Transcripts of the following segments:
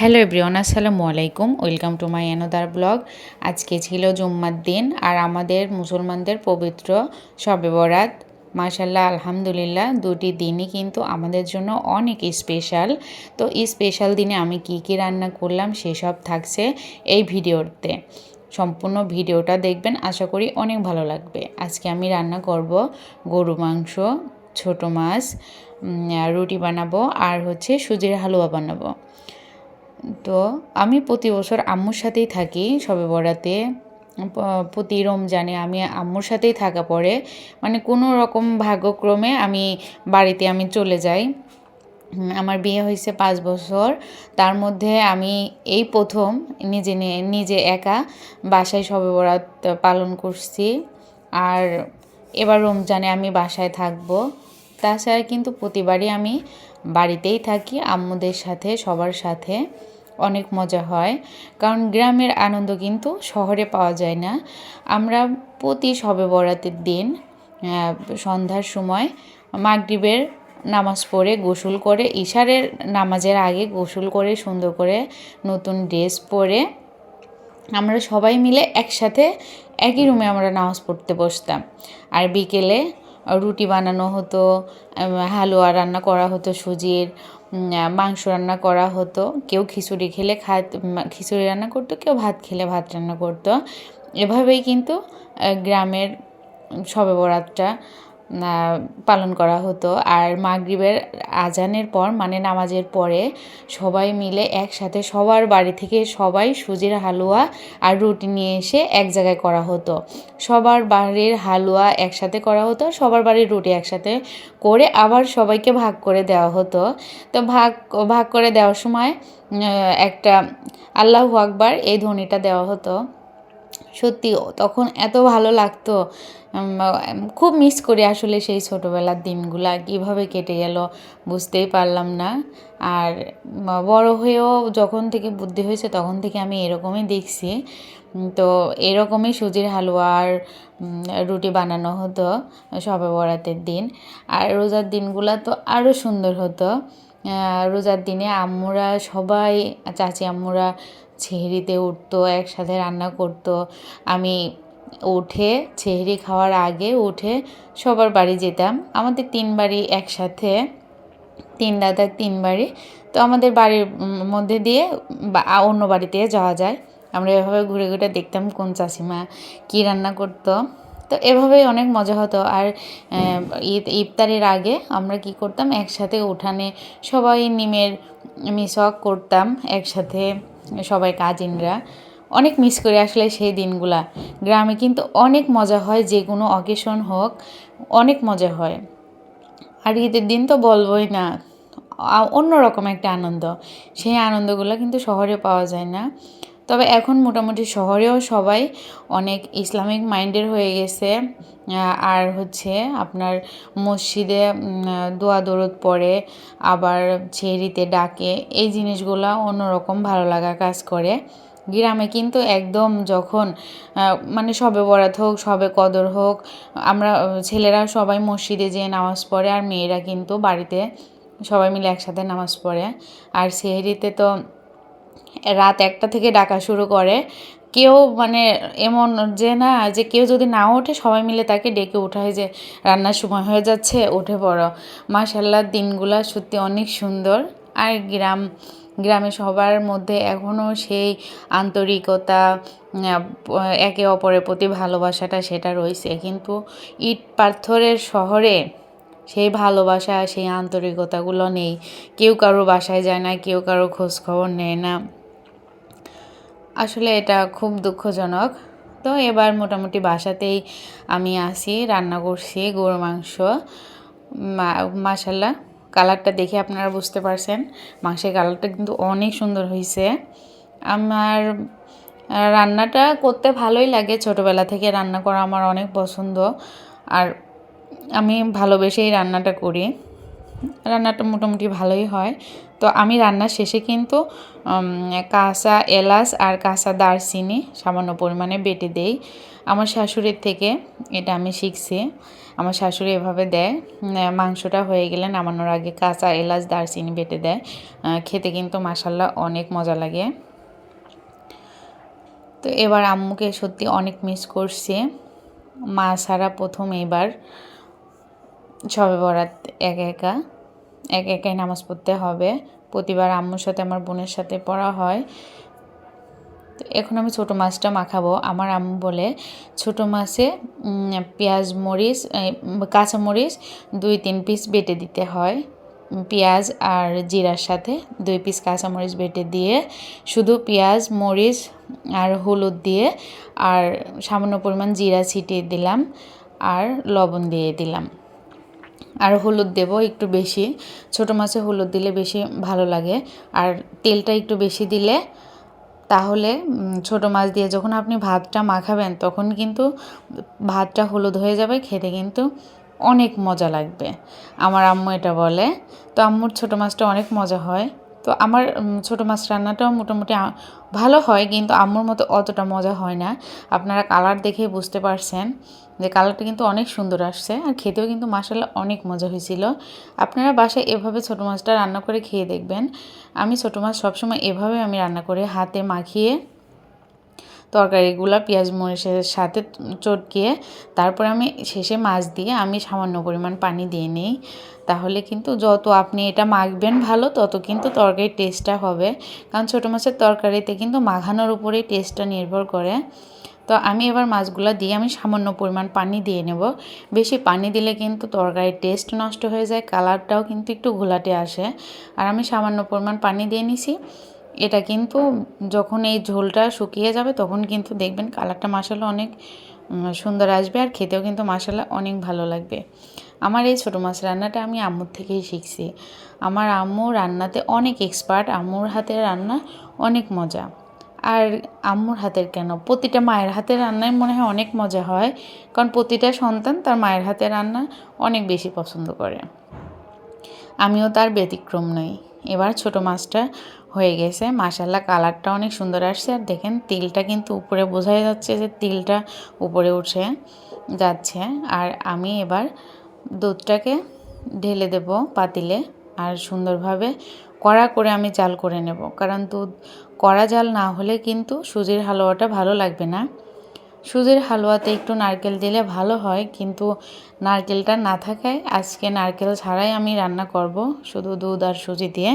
Hello everyone, আসসালামু আলাইকুম। Welcome to my another blog. আজকে ছিল জুম্মার দিন আর আমাদের মুসলমানদের পবিত্র শবে বরাত মাশাল্লাহ আলহামদুলিল্লাহ, দুটি দিনই কিন্তু আমাদের জন্য অনেক স্পেশাল তো এই স্পেশাল দিনে আমি কি কি রান্না করলাম সেসব থাকছে এই ভিডিওতে। সম্পূর্ণ ভিডিওটা দেখবেন, আশা করি অনেক ভালো লাগবে। আজকে আমি রান্না করব গরু মাংস, ছোট মাছ রুটি বানাবো আর হচ্ছে সুজির হালুয়া বানাবো। তো আমি প্রতি বছর আম্মুর সাথেই থাকি সবে বরাতে। প্রতি রমজানে আমি আম্মুর সাথেই থাকা পড়ে। মানে কোনো রকম ভাগ্যক্রমে আমি বাড়িতে আমি চলে যাই। আমার বিয়ে হয়েছে পাঁচ বছর। তার মধ্যে আমি এই প্রথম নিজে নিজে একা বাসায় সবে বরাত পালন করছি। আর এবার রমজানে আমি বাসায় থাকব। তাছাড়া কিন্তু প্রতিবারই আমি বাড়িতেই থাকি আম্মুদের সাথে, সবার সাথে। অনেক মজা হয়। কারণ গ্রামের আনন্দ কিন্তু শহরে পাওয়া যায় না। আমরা প্রতি শবে বরাতের দিন সন্ধ্যার সময় মাগরিবের নামাজ পড়ে গোসল করে ইশারের নামাজের আগে গোসল করে, সুন্দর করে নতুন ড্রেস পরে আমরা সবাই মিলে একসাথে একই রুমে আমরা নামাজ পড়তে বসতাম। আর বিকেলে রুটি বানানো হতো হালুয়া রান্না করা হতো সুজির মাংস রান্না করা হতো। কেউ খিচুড়ি খেলে খাত খিচুড়ি রান্না করতো, কেউ ভাত খেলে ভাত রান্না করতো। এভাবেই কিন্তু গ্রামের শবে বরাতটা পালন করা হতো। আর মাগরিবের আজানের পর মানে নামাজের পরে, সবাই মিলে একসাথে সবার বাড়ি থেকে সবাই সুজির হালুয়া আর রুটি নিয়ে এসে এক জায়গায় করা হতো। সবার বাড়ির হালুয়া একসাথে করা হতো, সবার বাড়ির রুটি একসাথে করে আবার সবাইকে ভাগ করে দেওয়া হতো। তো ভাগ ভাগ করে দেওয়ার সময় একটা আল্লাহ আকবার এই ধ্বনিটা দেওয়া হতো। সত্যি, তখন এত ভালো লাগতো। খুব মিস করি আসলে সেই ছোটোবেলার দিনগুলা, কীভাবে কেটে গেল বুঝতেই পারলাম না। আর বড় হয়েও যখন থেকে বুদ্ধি হয়েছে, তখন থেকে আমি এরকমই দেখছি। তো এরকমই সুজির হালুয়া আর রুটি বানানো হতো সবে বরাতের দিন। আর রোজার দিনগুলো তো আরও সুন্দর হতো। রোজার দিনে আম্মুরা সবাই, চাচি আম্মুরা ছেহরিতে উঠতো, একসাথে রান্না করতো। আমি উঠে ছেহরি খাওয়ার আগে উঠে সবার বাড়ি যেতাম। আমাদের তিন বাড়ি একসাথে, তিন দাদার তিন বাড়ি। তো আমাদের বাড়ির মধ্যে দিয়ে অন্য বাড়িতে যাওয়া যায়। আমরা এভাবে ঘুরে ঘুরে দেখতাম কোন চাষিমা কী রান্না করতো। তো এভাবেই অনেক মজা হতো। আর ঈদ, ইফতারের আগে আমরা কি করতাম, একসাথে উঠানে সবাই নিমের মিসওয়াক করতাম, একসাথে সবাই কাজিনরা। অনেক মিস করি আসলে সেই দিনগুলা। গ্রামে কিন্তু অনেক মজা হয়, যে কোনো অকেশন হোক, অনেক মজা হয়। আর ঈদের দিন তো বলবোই না অন্যরকম একটা আনন্দ। সেই আনন্দগুলো কিন্তু শহরে পাওয়া যায় না। তবে এখন মোটামুটি শহরেও সবাই অনেক ইসলামিক মাইন্ডের হয়ে গেছে আর হচ্ছে আপনার মসজিদে দোয়া দরদ পড়ে, আবার ছেড়িতে ডাকে, এই জিনিসগুলো অন্যরকম ভালো লাগা কাজ করে। গ্রামে কিন্তু একদম যখন মানে সবে বরাত হোক, সবে কদর হোক, আমরা ছেলেরা সবাই মসজিদে যেয়ে নামাজ পড়ে, আর মেয়েরা কিন্তু বাড়িতে সবাই মিলে একসাথে নামাজ পড়ে। আর সেহরিতে তো রাত একটা থেকে ডাকা শুরু করে। কেউ মানে এমন যে না, যে কেউ যদি না ওঠে, সবাই মিলে তাকে ডেকে ওঠায় যে, রান্নার সময় হয়ে যাচ্ছে, উঠে পড়ো। মাশাল্লাহ দিনগুলা সত্যি অনেক সুন্দর। আর গ্রাম গ্রামে সবার মধ্যে এখনও সেই আন্তরিকতা একে অপরের প্রতি ভালোবাসাটা সেটা রয়েছে। কিন্তু ইট পাথরের শহরে সেই ভালোবাসা, সেই আন্তরিকতাগুলো নেই। কেউ কারও বাসায় যায় না, কেউ কারও খোঁজ খবর নেয় না। আসলে এটা খুব দুঃখজনক। তো এবার মোটামুটি বাসাতেই আমি আসি রান্না করছি গরু মাংস। মা- মাশাল্লাহ কালারটা দেখে আপনারা বুঝতে পারছেন। মাংসের কালারটা কিন্তু অনেক সুন্দর হয়েছে আমার, রান্নাটা করতে ভালোই লাগে। ছোটোবেলা থেকে রান্না করা আমার অনেক পছন্দ। আর আমি ভালোবেসেই রান্নাটা করি। রান্নাটা মোটামুটি ভালোই হয়। তো আমি রান্নার শেষে কিন্তু কাঁচা এলাচ আর কাঁচা দারচিনি সামান্য পরিমাণে বেটে দেই। আমার শাশুড়ির থেকে এটা আমি শিখছি। আমার শাশুড়ি এভাবে দেয়। মাংসটা হয়ে গেলে নামানোর আগে কাঁচা এলাচ, দারচিনি বেটে দেয়। খেতে কিন্তু মাসাল্লাহ অনেক মজা লাগে। তো এবার আম্মুকে সত্যি অনেক মিস করছি। মা ছাড়া প্রথম এবার সবে বরাত একা একা একা একাই নামাজ পড়তে হবে। প্রতিবার আম্মুর সাথে, আমার বোনের সাথে পড়া হয়। তো এখন আমি ছোটো মাছটা মাখাবো। আমার আম্মু বলে, ছোটো মাছে পেঁয়াজ, মরিচ কাঁচা মরিচ দুই তিন পিস বেটে দিতে হয়। পেঁয়াজ আর জিরার সাথে দুই পিস কাঁচামরিচ বেটে দিয়ে, শুধু পেঁয়াজ, মরিচ আর হলুদ দিয়ে আর সামান্য পরিমাণ জিরা ছিটিয়ে দিলাম আর লবণ দিয়ে দিলাম। আর হলুদ দেব একটু বেশি। ছোট মাছে হলুদ দিলে বেশি ভালো লাগে। আর তেলটা একটু বেশি দিলে তাহলে ছোট মাছ দিয়ে যখন আপনি ভাতটা মাখাবেন, তখন কিন্তু ভাতটা হলুদ হয়ে যাবে, খেতে কিন্তু অনেক মজা লাগবে। আমার আম্মু এটা বলে। তো আম্মুর ছোট মাছটা অনেক মজা হয়। তো আমার ছোট মাছ রান্নাটাও মোটামুটি ভালো হয়, কিন্তু আম্মুর মতো অতটা মজা হয় না। আপনারা কালার দেখে বুঝতে পারছেন যে কালারটা কিন্তু অনেক সুন্দর আসছে, আর খেতেও কিন্তু মাসাল্লাহ অনেক মজা হয়েছিল। আপনারা বাসায় এভাবে ছোট মাছটা রান্না করে খেয়ে দেখবেন। আমি ছোট মাছ সবসময় এভাবে আমি রান্না করে হাতে মাখিয়ে তরকারিগুলো, পেঁয়াজ মরিচের সাথে চটকিয়ে, তারপর আমি শেষে মাছ দিয়ে আমি সামান্য পরিমাণ পানি দিয়ে নিই। তাহলে কিন্তু যত আপনি এটা মাখবেন ভালো, তত কিন্তু তরকারির টেস্টটা হবে। কারণ ছোটো মাছের তরকারিতে কিন্তু মাখানোর উপরেই টেস্টটা নির্ভর করে। তো আমি এবার মাছগুলো দিয়ে আমি সামান্য পরিমাণ পানি দিয়ে নেব। বেশি পানি দিলে কিন্তু তরকারির টেস্ট নষ্ট হয়ে যায়, কালারটাও কিন্তু একটু ঘোলাটে আসে। আর আমি সামান্য পরিমাণ পানি দিয়ে নিছি। এটা কিন্তু যখন এই ঝোলটা শুকিয়ে যাবে তখন কিন্তু দেখবেন কালারটা মাসালা অনেক সুন্দর আসবে আর খেতেও কিন্তু মাসালা অনেক ভালো লাগবে। আমার এই ছোটো মাছ রান্নাটা আমি আম্মুর থেকেই শিখছি। আমার আম্মু রান্নাতে অনেক এক্সপার্ট আম্মুর হাতের রান্না অনেক মজা। আর আম্মুর হাতের কেন? প্রতিটা মায়ের হাতের রান্নায় মনে হয় অনেক মজা হয়। কারণ প্রতিটা সন্তান তার মায়ের হাতের রান্না অনেক বেশি পছন্দ করে। আমিও তার ব্যতিক্রম নই। এবার ছোট মাছটা হয়ে গেছে। মাসাল্লাহ কালারটা অনেক সুন্দর আসছে। আর দেখেন, তিলটা কিন্তু উপরে বোঝাই যাচ্ছে যে তিলটা উপরে উঠে যাচ্ছে। আর আমি এবার দুধটাকে ঢেলে দেব পাতিলে আর সুন্দরভাবে কড়া করে আমি জাল করে নেব। কারণ দুধ কড়া জাল না হলে কিন্তু সুজির হালুয়াটা ভালো লাগবে না। সুজির হালুয়াতে একটু নারকেল দিলে ভালো হয়, কিন্তু নারকেলটা না থাকায় আজকে নারকেল ছাড়াই আমি রান্না করব, শুধু দুধ আর সুজি দিয়ে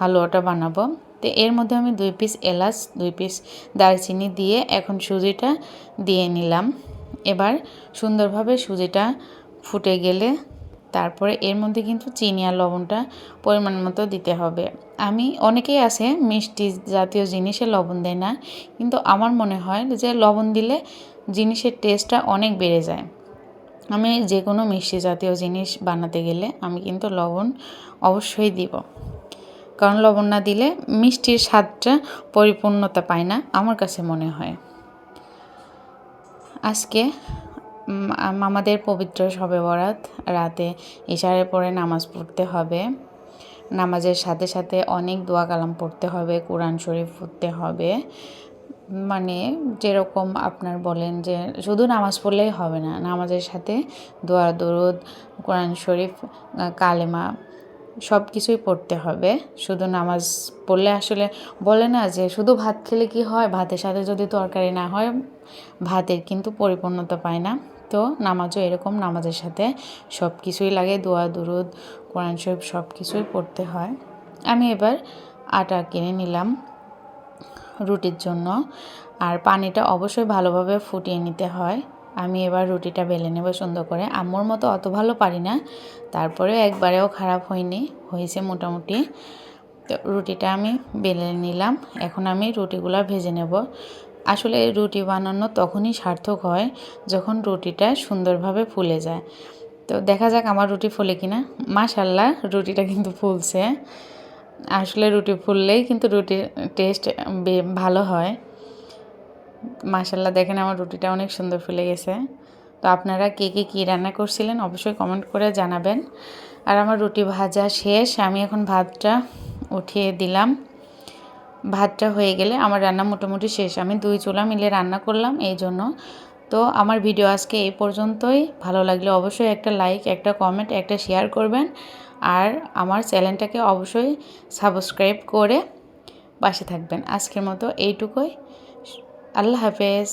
হালুয়াটা বানাবো। তো এর মধ্যে আমি দুই পিস এলাচ, দুই পিস দারচিনি দিয়ে এখন সুজিটা দিয়ে নিলাম। এবার সুন্দরভাবে সুজিটা ফুটে গেলে তারপরে এর মধ্যে কিন্তু চিনি আর লবণটা পরিমাণ মতো দিতে হবে। আমি অনেকেই আছে মিষ্টি জাতীয় জিনিসে লবণ দেয় না, কিন্তু আমার মনে হয় যে লবণ দিলে জিনিসের টেস্টটা অনেক বেড়ে যায়। আমি যে কোনো মিষ্টি জাতীয় জিনিস বানাতে গেলে আমি কিন্তু লবণ অবশ্যই দিব। কারণ লবণ না দিলে মিষ্টির স্বাদটা পরিপূর্ণতা পায় না, আমার কাছে মনে হয়। আজকে আমাদের পবিত্র শবে বরাত রাতে ইশারের পরে নামাজ পড়তে হবে। নামাজের সাথে সাথে অনেক দোয়া কালাম পড়তে হবে, কোরআন শরীফ পড়তে হবে। মানে যেরকম আপনার বলেন যে শুধু নামাজ পড়লেই হবে না, নামাজের সাথে দোয়া, দরুদ, কোরআন শরীফ কালেমা সব কিছুই পড়তে হবে। শুধু নামাজ পড়লে আসলে বলে না যে শুধু ভাত খেলে কি হয়? ভাতের সাথে যদি তরকারি না হয়, ভাতের কিন্তু পরিপূর্ণতা পায় না। তো নামাজও এরকম নামাজের সাথে সব কিছুই লাগে, দোয়া, দুরুদ, কোরআন শরীফ সব কিছুই পড়তে হয়। আমি এবার আটা কিনে নিলাম রুটির জন্য। আর পানিটা অবশ্যই ভালোভাবে ফুটিয়ে নিতে হয়। আমি এবার রুটিটা বেলে নেব সুন্দর করে। আম্মুর মতো অত ভালো পারি না। তারপরেও একবারেও খারাপ হয়নি, হয়েছে মোটামুটি। তো রুটিটা আমি বেলে নিলাম। এখন আমি রুটিগুলো ভেজে নেব। আসলে রুটি বানানো তখনই সার্থক হয় যখন রুটিটা সুন্দরভাবে ফুলে যায়। তো দেখা যাক আমার রুটি ফুলে কিনা। মাশাল্লাহ রুটিটা কিন্তু ফুলছে। আসলে রুটি ফুললেই কিন্তু রুটির টেস্ট ভালো হয়। মাশাল্লাহ দেখেন আমার রুটিটা অনেক সুন্দর ফুলে গেছে। তো আপনারা কে কে কী রান্না করছিলেন অবশ্যই কমেন্ট করে জানাবেন। আর আমার রুটি ভাজা শেষ, আমি এখন ভাতটা উঠিয়ে দিলাম। ভাতটা হয়ে গেলে আমার রান্না মোটামুটি শেষ। আমি দুই চুলা মিলে রান্না করলাম এই জন্য। তো আমার ভিডিও আজকে এই পর্যন্তই। ভালো লাগলে অবশ্যই একটা লাইক একটা কমেন্ট একটা শেয়ার করবেন। আর আমার চ্যানেলটাকে অবশ্যই সাবস্ক্রাইব করে পাশে থাকবেন। আজকের মতো এইটুকুই। আল্লাহ হাফেজ।